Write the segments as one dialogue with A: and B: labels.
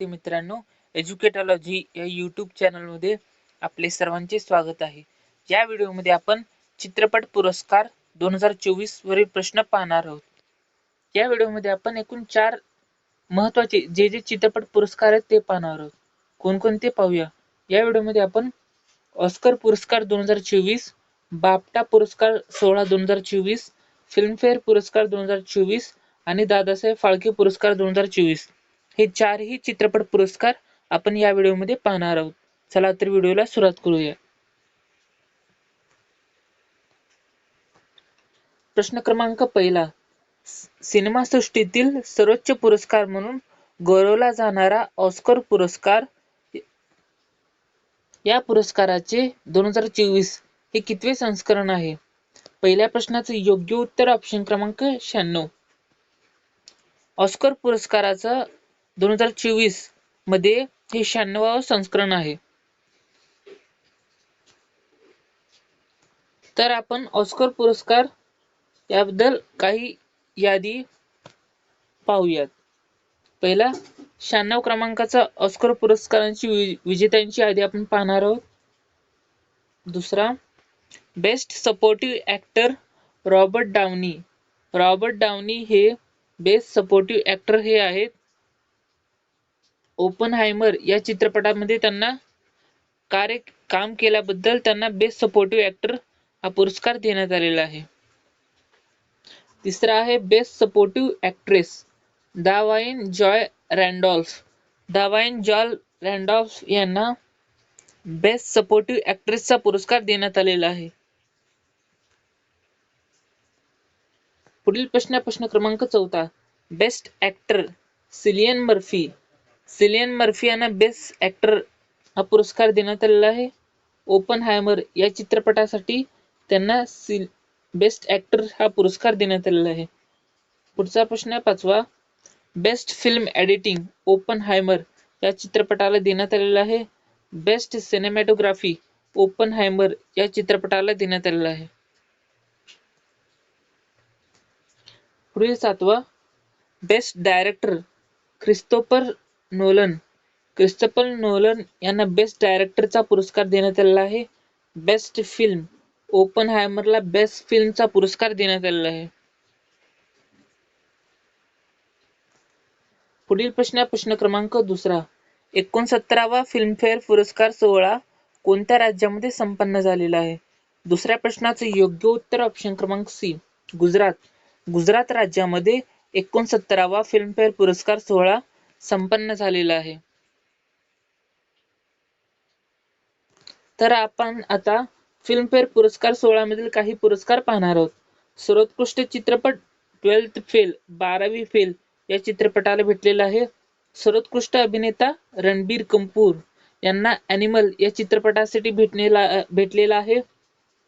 A: विद्यार्थी मित्रांनो एज्युकेटॉलॉजी या युट्यूब चॅनलमध्ये आपले सर्वांचे स्वागत आहे. या व्हिडिओमध्ये आपण चित्रपट पुरस्कार दोन हजार चोवीस वरील प्रश्न पाहणार आहोत. या व्हिडिओमध्ये आपण एकूण चार महत्त्वाचे जे जे चित्रपट पुरस्कार आहेत ते पाहणार आहोत. कोणकोणते पाहूया? या व्हिडिओमध्ये आपण ऑस्कर पुरस्कार दोन हजार चोवीस बापटा पुरस्कार सोळा दोन हजार चोवीस फिल्मफेअर पुरस्कार दोन हजार चोवीस आणि दादासाहेब फाळके पुरस्कार दोन हजार चोवीस. हे चारही चित्रपट पुरस्कार आपण या व्हिडिओमध्ये पाहणार आहोत. चला तर व्हिडिओला सुरुवात करूया. प्रश्न क्रमांक पहिला. सिनेमासृष्टीतील सर्वोच्च पुरस्कार म्हणून गौरवला जाणारा ऑस्कर पुरस्कार या पुरस्काराचे दोन हजार चोवीस हे कितवे संस्करण आहे? पहिल्या प्रश्नाचे योग्य उत्तर ऑप्शन क्रमांक शहाण्णव. ऑस्कर पुरस्काराचा दोन हजार चोवीसमध्ये हे शहाण्णवावं संस्करण आहे. तर आपण ऑस्कर पुरस्कार याबद्दल काही यादी पाहूयात. पहिला शहाण्णव क्रमांकाचा ऑस्कर पुरस्कारांची वि- विजेत्यांची यादी आपण पाहणार आहोत. दुसरा best supportive actor Robert Downey Robert Downey हे बेस्ट सपोर्टिव्ह ऍक्टर हे आहेत. ओपन हायमर या चित्रपटामध्ये त्यांना कार्य काम केल्याबद्दल त्यांना बेस्ट सपोर्टिव्ह ऍक्टर हा पुरस्कार देण्यात आलेला आहे. तिसरा आहे best supportive actress Da'Vine Joy Randolph. Da'Vine Joy Randolph यांना बेस्ट सपोर्टिव्ह ऍक्ट्रेसचा पुरस्कार देण्यात आलेला आहे. पुढील प्रश्न प्रश्न क्रमांक चौथा. Best actor Cillian Murphy Cillian Murphy यांना बेस्ट ऍक्टर हा पुरस्कार देण्यात आलेला आहे. ओपन हायमर या चित्रपटासाठी त्यांना सिल बेस्ट ऍक्टर हा पुरस्कार देण्यात आलेला आहे. पुढचा प्रश्न आहे पाचवा. Best film editing Oppenheimer या चित्रपटाला देण्यात आलेला आहे. बेस्ट सिनेमॅटोग्राफी ओपन हायमर या चित्रपटाला देण्यात आलेला आहे. पुढील सातवा. Best director Christopher Nolan. Christopher Nolan यांना बेस्ट डायरेक्टरचा पुरस्कार देण्यात आलेला आहे. बेस्ट फिल्म ओपन हायमरला बेस्ट फिल्मचा पुरस्कार देण्यात आलेला आहे. पुढील प्रश्न प्रश्न क्रमांक दुसरा. एकोणसत्तरावा फिल्मफेअर पुरस्कार सोहळा कोणत्या राज्यामध्ये संपन्न झालेला आहे? दुसऱ्या प्रश्नाचं योग्य उत्तर ऑप्शन क्रमांक सी गुजरात. गुजरात राज्यामध्ये एकोणसत्तरावा फिल्मफेअर पुरस्कार सोहळा संपन्न झालेला आहे. तर आपण आता फिल्मफेअर पुरस्कार सोहळ्यामधील काही पुरस्कार पाहणार आहोत. सर्वोत्कृष्ट चित्रपट ट्वेल्थ फेल बारावी फेल या चित्रपटाला भेटलेला आहे. सर्वोत्कृष्ट अभिनेता रणबीर कपूर यांना अॅनिमल या चित्रपटासाठी भेटलेला भेटलेला आहे.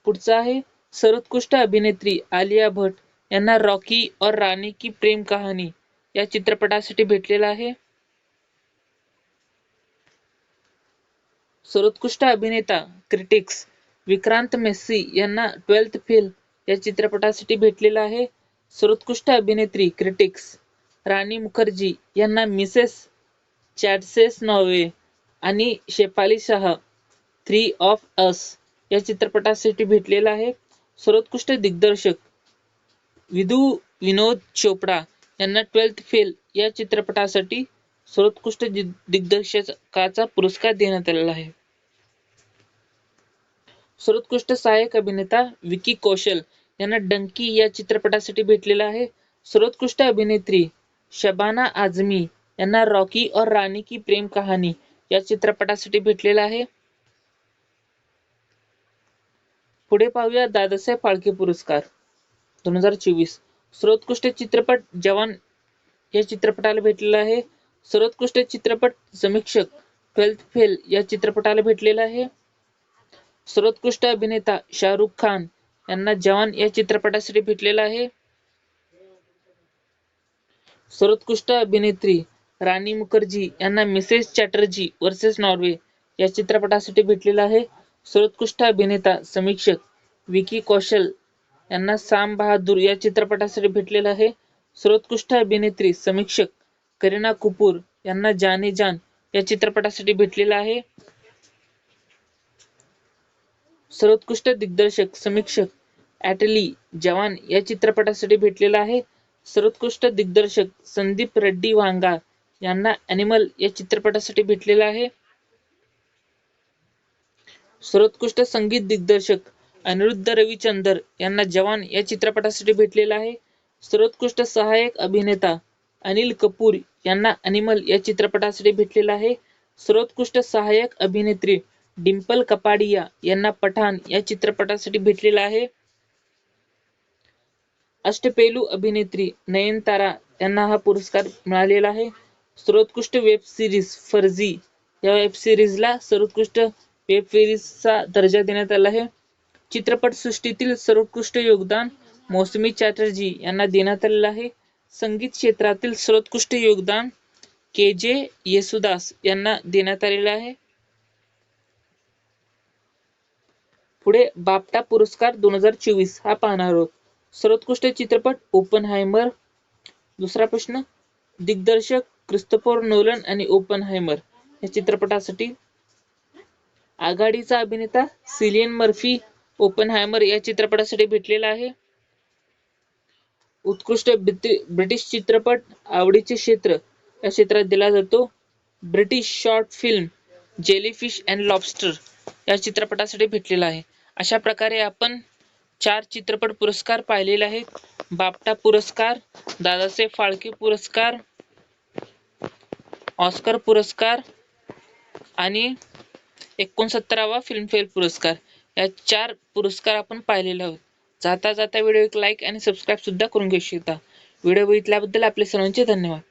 A: पुढचा आहे सर्वोत्कृष्ट अभिनेत्री आलिया भट यांना रॉकी और रानी की प्रेम कहाणी या चित्रपटासाठी भेटलेला आहे. सर्वोत्कृष्ट अभिनेता क्रिटिक्स विक्रांत मेस्सी यांना ट्वेल्थ फेल या चित्रपटासाठी भेटलेला आहे. सर्वोत्कृष्ट अभिनेत्री क्रिटिक्स राणी मुखर्जी यांना मिसेस चॅडसेस नॉवे आणि Shefali Shah three of us या चित्रपटासाठी भेटलेला आहे. सर्वोत्कृष्ट दिग्दर्शक विधू विनोद चोपडा यांना ट्वेल्थ फेल या चित्रपटासाठी सर्वोत्कृष्ट दिग्दर्शकाचा पुरस्कार देण्यात आलेला आहे. सर्वोत्कृष्ट सहाय्यक अभिनेता विकी कौशल यांना डंकी या चित्रपटासाठी भेटलेला आहे. सर्वोत्कृष्ट अभिनेत्री शबाना आझमी यांना रॉकी और रानी की प्रेम कहाणी या चित्रपटासाठी भेटलेला आहे. पुढे पाहूया दादासाहेब फाळके पुरस्कार दोन हज़ार चोवीस. सर्वोत्कृष्ट चित्रपट जवान या चित्रपटाला भेटलेला आहे. सर्वोत्कृष्ट चित्रपट समीक्षक ट्वेल्थ फेल या चित्रपटाला भेटलेला आहे. सर्वोत्कृष्ट अभिनेता शाहरुख खान यांना जवान या चित्रपटासाठी भेटलेला आहे. सर्वोत्कृष्ट अभिनेत्री राणी मुखर्जी यांना मिसेस चॅटर्जी वर्सेस नॉर्वे या चित्रपटासाठी भेटलेला आहे. सर्वोत्कृष्ट अभिनेता समीक्षक विकी कौशल यांना साम बहादूर या चित्रपटासाठी भेटलेला आहे. सर्वोत्कृष्ट अभिनेत्री समीक्षक करीना कपूर यांना जाने जान या चित्रपटासाठी भेटलेला आहे. सर्वोत्कृष्ट दिग्दर्शक समीक्षक ॲटली जवान या चित्रपटासाठी भेटलेला आहे. सर्वोत्कृष्ट दिग्दर्शक संदीप रेड्डी वांगा यांना अॅनिमल या चित्रपटासाठी भेटलेला आहे. सर्वोत्कृष्ट संगीत दिग्दर्शक अनिरुद्ध रविचंदर यांना जवान या चित्रपटासाठी भेटलेला आहे. सर्वोत्कृष्ट सहाय्यक अभिनेता अनिल कपूर यांना अनिमल या चित्रपटासाठी भेटलेला आहे. सर्वोत्कृष्ट सहाय्यक अभिनेत्री डिम्पल कपाडिया यांना पठाण या चित्रपटासाठी भेटलेला आहे. अष्टपैलू अभिनेत्री नयनतारा यांना हा पुरस्कार मिळालेला आहे. सर्वोत्कृष्ट वेब सिरीज फर्जी या वेब सिरीजला सर्वोत्कृष्ट वेब सिरीजचा दर्जा देण्यात आला आहे. चित्रपट सृष्टीतील सर्वोत्कृष्ट योगदान मौसमी चॅटर्जी यांना देण्यात आलेलं आहे. संगीत क्षेत्रातील सर्वोत्कृष्ट योगदान के जे येसुदास यांना देण्यात आलेलं आहे. पुढे बापटा पुरस्कार दोन हजार चोवीस हा पाहणार आहोत. सर्वोत्कृष्ट चित्रपट ओपन हायमर दुसरा प्रश्न दिग्दर्शक क्रिस्तोफर नोलन आणि ओपन हायमर या चित्रपटासाठी आघाडीचा अभिनेता सिलियन मर्फी ओपन हायमर या चित्रपटासाठी भेटलेला आहे. उत्कृष्ट ब्रिटिश चित्रपट आवडीचे क्षेत्र या क्षेत्रात दिला जातो. British short film jellyfish and lobster या चित्रपटासाठी भेटलेला आहे. अशा प्रकारे आपण चार चित्रपट पुरस्कार पाहिलेले आहेत. बापटा पुरस्कार दादासाहेब फाळके पुरस्कार ऑस्कर पुरस्कार आणि एकोणसत्तरावा फिल्मफेअर पुरस्कार. या चार पुरस्कार आपण पाहिलेले आहोत. जाता जाता व्हिडिओ एक लाईक आणि सबस्क्राईब सुद्धा करून घेऊ शकता. व्हिडिओ बघितल्याबद्दल आपले सर्वांचे धन्यवाद.